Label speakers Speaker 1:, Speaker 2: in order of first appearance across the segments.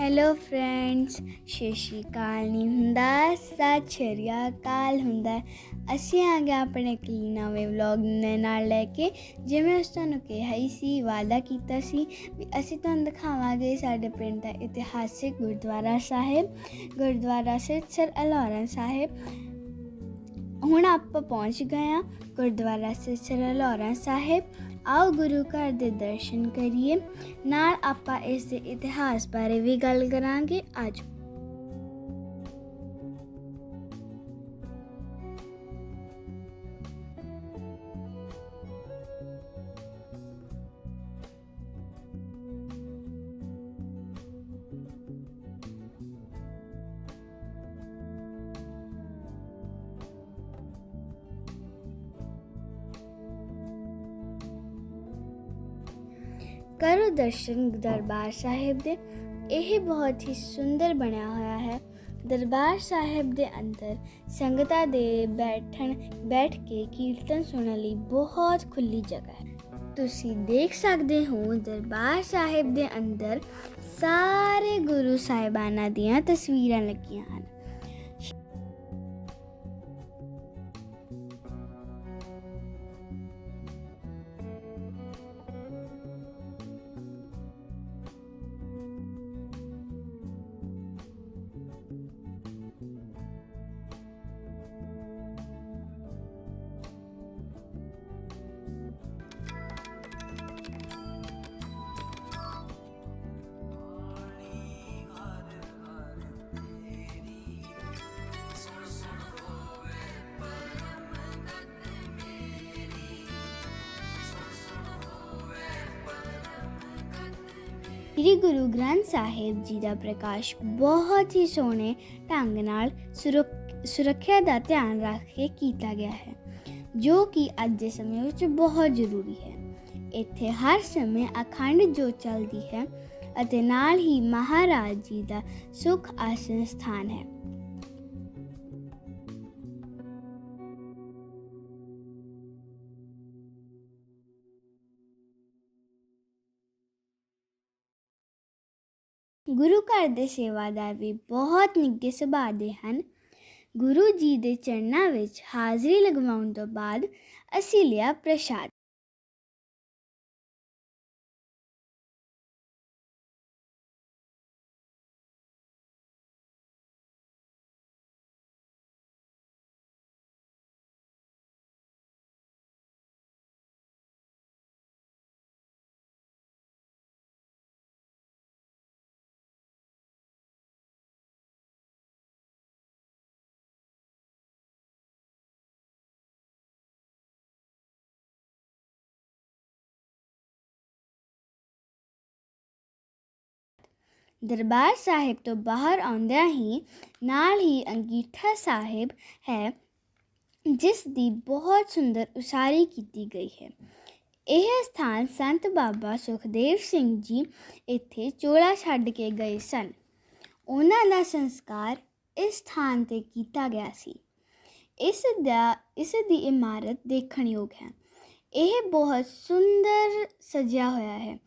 Speaker 1: Hello friends ਸਤਿ ਸ਼੍ਰੀ ਅਕਾਲ ਨਹੀਂ ਹੁੰਦਾ ਸਤਿ ਸ਼੍ਰੀ ਅਕਾਲ ਹੁੰਦਾ। ਅਸੀਂ ਆ ਗਏ ਆਪਣੇ ਇੱਕ ਨਵੇਂ ਵਲੌਗ ਦੇ ਨਾਲ ਲੈ ਕੇ। ਜਿਵੇਂ ਅਸੀਂ ਤੁਹਾਨੂੰ ਕਿਹਾ ਹੀ ਸੀ, ਵਾਅਦਾ ਕੀਤਾ ਸੀ ਵੀ ਅਸੀਂ ਤੁਹਾਨੂੰ ਦਿਖਾਵਾਂਗੇ ਸਾਡੇ ਪਿੰਡ ਦਾ ਇਤਿਹਾਸਿਕ ਗੁਰਦੁਆਰਾ ਸਾਹਿਬ। ਗੁਰਦੁਆਰਾ ਸਿਰਸਰ ਅਲੌਰਾ ਸਾਹਿਬ। ਹੁਣ ਆਪਾਂ ਪਹੁੰਚ ਗਏ ਆ ਗੁਰਦੁਆਰਾ ਸਿਰ ਅਲੌਰਾ ਸਾਹਿਬ। ਆਓ ਗੁਰੂ ਘਰ ਦੇ ਦਰਸ਼ਨ ਕਰੀਏ। ਨਾਲ ਆਪਾਂ ਇਸ ਦੇ ਇਤਿਹਾਸ ਬਾਰੇ ਵੀ ਗੱਲ ਕਰਾਂਗੇ। ਅੱਜ ਕਰੋ ਦਰਸ਼ਨ ਦਰਬਾਰ ਸਾਹਿਬ ਦੇ। ਇਹ ਬਹੁਤ ਹੀ ਸੁੰਦਰ ਬਣਿਆ ਹੋਇਆ ਹੈ। ਦਰਬਾਰ ਸਾਹਿਬ ਦੇ ਅੰਦਰ ਸੰਗਤਾਂ ਦੇ ਬੈਠਣ, ਬੈਠ ਕੇ ਕੀਰਤਨ ਸੁਣਨ ਲਈ ਬਹੁਤ ਖੁੱਲੀ ਜਗ੍ਹਾ ਹੈ। ਤੁਸੀਂ ਦੇਖ ਸਕਦੇ ਹੋ ਦਰਬਾਰ ਸਾਹਿਬ ਦੇ ਅੰਦਰ ਸਾਰੇ ਗੁਰੂ ਸਾਹਿਬਾਨਾਂ ਦੀਆਂ ਤਸਵੀਰਾਂ ਲੱਗੀਆਂ ਹਨ। ਸ੍ਰੀ ਗੁਰੂ ਗ੍ਰੰਥ ਸਾਹਿਬ ਜੀ ਦਾ ਪ੍ਰਕਾਸ਼ ਬਹੁਤ ਹੀ ਸੋਹਣੇ ਢੰਗ ਨਾਲ ਸੁਰੱਖ- ਸੁਰੱਖਿਆ ਦਾ ਧਿਆਨ ਰੱਖ ਕੇ ਕੀਤਾ ਗਿਆ ਹੈ, ਜੋ ਕਿ ਅੱਜ ਦੇ ਸਮੇਂ ਵਿੱਚ ਬਹੁਤ ਜ਼ਰੂਰੀ ਹੈ। ਇੱਥੇ ਹਰ ਸਮੇਂ ਅਖੰਡ ਜੋ ਚੱਲਦੀ ਹੈ ਅਤੇ ਨਾਲ ਹੀ ਮਹਾਰਾਜ ਜੀ ਦਾ ਸੁਖ ਆਸਨ ਸਥਾਨ ਹੈ। ਗੁਰੂ ਘਰ ਦੇ ਸੇਵਾਦਾਰ ਵੀ ਬਹੁਤ ਨਿੱਘੇ ਸੁਭਾਅ ਦੇ ਹਨ। ਗੁਰੂ ਜੀ ਦੇ ਚਰਨਾਂ ਵਿੱਚ ਹਾਜ਼ਰੀ ਲਗਵਾਉਣ ਤੋਂ ਬਾਅਦ ਅਸੀਂ ਲਿਆ ਪ੍ਰਸ਼ਾਦ। ਦਰਬਾਰ ਸਾਹਿਬ ਤੋਂ ਬਾਹਰ ਆਉਂਦਿਆਂ ਹੀ ਨਾਲ ਹੀ ਅੰਗੀਠਾ ਸਾਹਿਬ ਹੈ, ਜਿਸ ਦੀ ਬਹੁਤ ਸੁੰਦਰ ਉਸਾਰੀ ਕੀਤੀ ਗਈ ਹੈ। ਇਹ ਸਥਾਨ ਸੰਤ ਬਾਬਾ ਸੁਖਦੇਵ ਸਿੰਘ ਜੀ ਇੱਥੇ ਚੋਲਾ ਛੱਡ ਕੇ ਗਏ ਸਨ। ਉਹਨਾਂ ਦਾ ਸੰਸਕਾਰ ਇਸ ਸਥਾਨ ਤੇ ਕੀਤਾ ਗਿਆ ਸੀ। ਇਸ ਦਾ, ਇਸ ਦੀ ਇਮਾਰਤ ਦੇਖਣਯੋਗ ਹੈ। ਇਹ ਬਹੁਤ ਸੁੰਦਰ ਸਜਿਆ ਹੋਇਆ ਹੈ।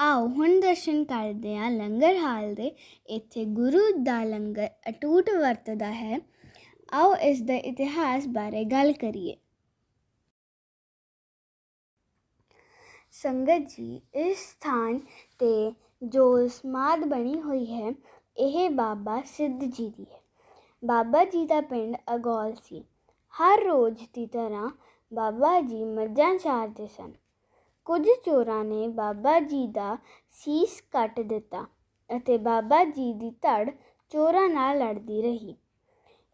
Speaker 1: ਆਓ ਹੁਣ ਦਰਸ਼ਨ ਕਰਦੇ ਹਾਂ ਲੰਗਰ ਹਾਲ ਦੇ। ਇੱਥੇ ਗੁਰੂ ਦਾ ਲੰਗਰ ਅਟੂਟ ਵਰਤਦਾ ਹੈ। ਆਓ ਇਸ ਦੇ ਇਤਿਹਾਸ ਬਾਰੇ ਗੱਲ ਕਰੀਏ। ਸੰਗਤ ਜੀ, ਇਸ ਸਥਾਨ ਤੇ ਜੋ ਸਮਾਧ ਬਣੀ ਹੋਈ ਹੈ, ਇਹ ਬਾਬਾ ਸਿੱਧ ਜੀ ਦੀ ਹੈ। ਬਾਬਾ ਜੀ ਦਾ ਪਿੰਡ ਅਗੌਲ ਸੀ। ਹਰ ਰੋਜ਼ ਦੀ ਤਰ੍ਹਾਂ ਬਾਬਾ ਜੀ ਮੱਝਾਂ ਚਾਰਦੇ ਸਨ। ਕੁਝ ਚੋਰਾਂ ਨੇ ਬਾਬਾ ਜੀ ਦਾ ਸੀਸ ਕੱਟ ਦਿੱਤਾ ਅਤੇ ਬਾਬਾ ਜੀ ਦੀ ਧੜ ਚੋਰਾਂ ਨਾਲ ਲੜਦੀ ਰਹੀ।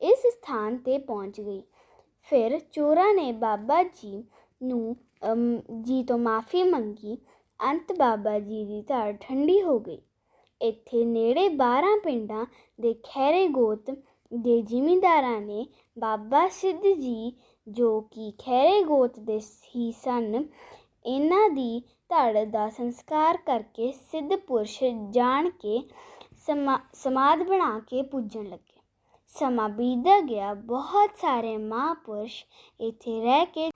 Speaker 1: ਇਸ ਸਥਾਨ ਤੇ ਪਹੁੰਚ ਗਈ। ਫਿਰ ਚੋਰਾਂ ਨੇ ਬਾਬਾ ਜੀ ਨੂੰ ਜੀ ਤੋਂ ਮਾਫੀ ਮੰਗੀ। ਅੰਤ ਬਾਬਾ ਜੀ ਦੀ ਧੜ ਠੰਡੀ ਹੋ ਗਈ। ਇੱਥੇ ਨੇੜੇ 12 ਪਿੰਡਾਂ ਦੇ ਖੈਰੇ ਗੋਤ ਦੇ ਜ਼ਿਮੀਂਦਾਰਾਂ ਨੇ ਬਾਬਾ ਸਿੱਧ ਜੀ ਜੋ ਕਿ ਖੈਰੇ ਗੋਤ ਦੇ ਹੀ ਸਨ ਇਹਨਾਂ ਦੀ ਧੜ ਦਾ ਸੰਸਕਾਰ ਕਰਕੇ ਸਿੱਧ ਪੁਰਸ਼ ਜਾਣ ਕੇ ਸਮਾ- ਸਮਾਧ ਬਣਾ ਕੇ ਪੂਜਣ ਲੱਗੇ। ਸਮਾਂ ਬੀਤਦਾ ਗਿਆ, ਬਹੁਤ ਸਾਰੇ ਮਹਾਂਪੁਰਸ਼ ਇੱਥੇ ਰਹਿ ਕੇ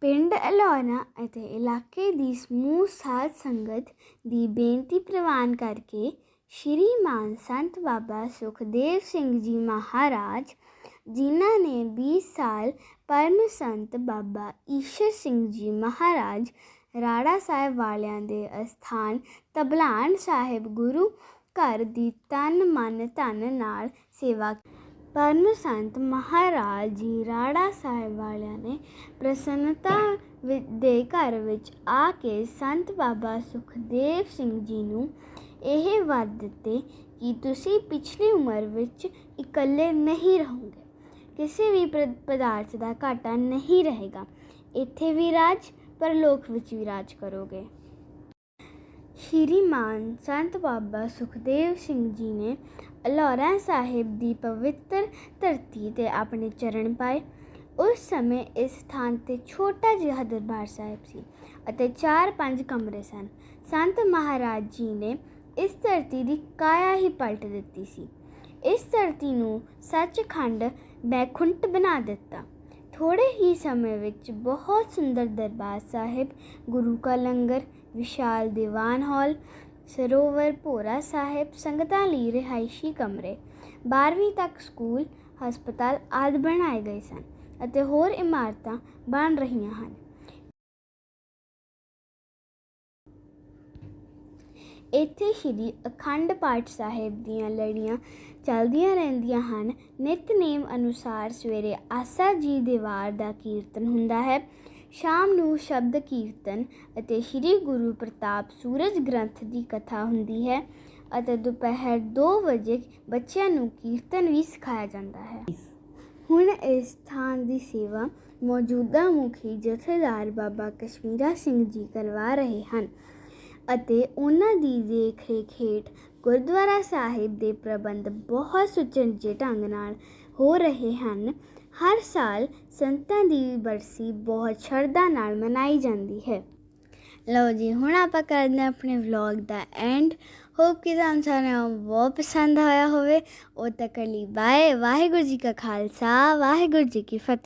Speaker 1: ਪਿੰਡ ਅਲੌਰਾ ਅਤੇ ਇਲਾਕੇ ਦੀ ਸਮੂਹ ਸਾਧ ਸੰਗਤ ਦੀ ਬੇਨਤੀ ਪ੍ਰਵਾਨ ਕਰਕੇ ਸ਼੍ਰੀਮਾਨ ਸੰਤ ਬਾਬਾ ਸੁਖਦੇਵ ਸਿੰਘ ਜੀ ਮਹਾਰਾਜ ਜਿਨ੍ਹਾਂ ਨੇ 20 ਸਾਲ ਪਰਮ ਸੰਤ ਬਾਬਾ ਈਸ਼ਰ ਸਿੰਘ ਜੀ ਮਹਾਰਾਜ ਰਾੜਾ ਸਾਹਿਬ ਵਾਲਿਆਂ ਦੇ ਅਸਥਾਨ ਤਬਲਾਨ ਸਾਹਿਬ ਗੁਰੂ ਘਰ ਦੀ ਤਨ ਮਨ ਧਨ ਨਾਲ ਸੇਵਾ ਪਰਮ ਸੰਤ ਮਹਾਰਾਜ ਜੀ ਰਾੜਾ ਸਾਹਿਬ ਵਾਲਿਆਂ ਨੇ ਪ੍ਰਸੰਨਤਾ ਵਿ- ਦੇ ਘਰ ਵਿੱਚ ਆ ਕੇ ਸੰਤ ਬਾਬਾ ਸੁਖਦੇਵ ਸਿੰਘ ਜੀ ਨੂੰ ਇਹ ਵਰ ਦਿੱਤੇ ਕਿ ਤੁਸੀਂ ਪਿਛਲੀ ਉਮਰ ਵਿੱਚ ਇਕੱਲੇ ਨਹੀਂ ਰਹੋ। ਕਿਸੇ ਵੀ ਪ- ਪਦਾਰਥ ਦਾ ਘਾਟਾ ਨਹੀਂ ਰਹੇਗਾ। ਇੱਥੇ ਵੀ ਰਾਜ ਪਰਲੋਕ ਵਿੱਚ ਵੀ ਰਾਜ ਕਰੋਗੇ। ਸ਼੍ਰੀਮਾਨ ਸੰਤ ਬਾਬਾ ਸੁਖਦੇਵ ਸਿੰਘ ਜੀ ਨੇ ਅਲੌਰਾ ਸਾਹਿਬ ਦੀ ਪਵਿੱਤਰ ਧਰਤੀ ਤੇ ਆਪਣੇ ਚਰਨ ਪਾਏ। ਉਸ ਸਮੇਂ ਇਸ ਸਥਾਨ ਤੇ ਛੋਟਾ ਜਿਹਾ ਦਰਬਾਰ ਸਾਹਿਬ ਸੀ ਅਤੇ 4-5 ਕਮਰੇ ਸਨ। ਸੰਤ ਮਹਾਰਾਜ ਜੀ ਨੇ ਇਸ ਧਰਤੀ ਦੀ ਕਾਇਆ ਹੀ ਪਲਟ ਦਿੱਤੀ ਸੀ। ਇਸ ਧਰਤੀ ਨੂੰ ਸੱਚਖੰਡ ਬੈਕੁੰਠ ਬਣਾ ਦਿੱਤਾ। ਥੋੜੇ ਹੀ ਸਮੇਂ ਵਿੱਚ ਬਹੁਤ ਸੁੰਦਰ ਦਰਬਾਰ ਸਾਹਿਬ, ਗੁਰੂ ਕਾ ਲੰਗਰ, ਵਿਸ਼ਾਲ ਦੀਵਾਨ ਹਾਲ, ਸਰੋਵਰ, ਭੋਰਾ ਸਾਹਿਬ, ਸੰਗਤਾਂ ਲਈ ਰਿਹਾਇਸ਼ੀ ਕਮਰੇ 12ਵੀਂ ਤੱਕ ਸਕੂਲ, ਹਸਪਤਾਲ ਆਦਿ ਬਣਾਏ ਗਏ ਸਨ ਅਤੇ ਹੋਰ ਇਮਾਰਤਾਂ ਬਣ ਰਹੀਆਂ ਹਨ। ਇੱਥੇ ਸ਼੍ਰੀ ਅਖੰਡ ਪਾਠ ਸਾਹਿਬ ਦੀਆਂ ਲੜੀਆਂ ਚੱਲਦੀਆਂ ਰਹਿੰਦੀਆਂ ਹਨ। ਨਿਤਨੇਮ ਅਨੁਸਾਰ ਸਵੇਰੇ ਆਸਾ ਜੀ ਦੇ ਵਾਰ ਦਾ ਕੀਰਤਨ ਹੁੰਦਾ ਹੈ। ਸ਼ਾਮ ਨੂੰ ਸ਼ਬਦ ਕੀਰਤਨ ਅਤੇ ਸ੍ਰੀ ਗੁਰੂ ਪ੍ਰਤਾਪ ਸੂਰਜ ਗ੍ਰੰਥ ਦੀ ਕਥਾ ਹੁੰਦੀ ਹੈ ਅਤੇ ਦੁਪਹਿਰ 2 ਵਜੇ ਬੱਚਿਆਂ ਨੂੰ ਕੀਰਤਨ ਵੀ ਸਿਖਾਇਆ ਜਾਂਦਾ ਹੈ। ਹੁਣ ਇਸ ਸਥਾਨ ਦੀ ਸੇਵਾ ਮੌਜੂਦਾ ਮੁਖੀ ਜਥੇਦਾਰ ਬਾਬਾ ਕਸ਼ਮੀਰਾ ਸਿੰਘ ਜੀ ਕਰਵਾ ਰਹੇ ਹਨ। ਅਤੇ ਉਹਨਾਂ ਦੀ ਦੇਖ ਰੇਖ ਹੇਠ ਗੁਰਦੁਆਰਾ ਸਾਹਿਬ ਦੇ ਪ੍ਰਬੰਧ ਬਹੁਤ ਸੁਚੱਜੇ ਢੰਗ ਨਾਲ ਹੋ ਰਹੇ ਹਨ। ਹਰ ਸਾਲ ਸੰਤਾਂ ਦੀ ਬਰਸੀ ਬਹੁਤ ਸ਼ਰਧਾ ਨਾਲ ਮਨਾਈ ਜਾਂਦੀ ਹੈ। ਲਓ ਜੀ, ਹੁਣ ਆਪਾਂ ਕਰਦੇ ਹਾਂ ਆਪਣੇ ਵਲੌਗ ਦਾ ਐਂਡ ਹੋਪ ਕਿ ਤੁਹਾਨੂੰ ਸਾਰਿਆਂ ਨੂੰ ਬਹੁਤ ਪਸੰਦ ਆਇਆ ਹੋਵੇ। ਉਹ ਤੱਕ ਲਈ ਬਾਏ, ਵਾਹਿਗੁਰੂ ਜੀ ਕਾ ਖਾਲਸਾ, ਵਾਹਿਗੁਰੂ ਜੀ ਕੀ ਫਤਿਹ।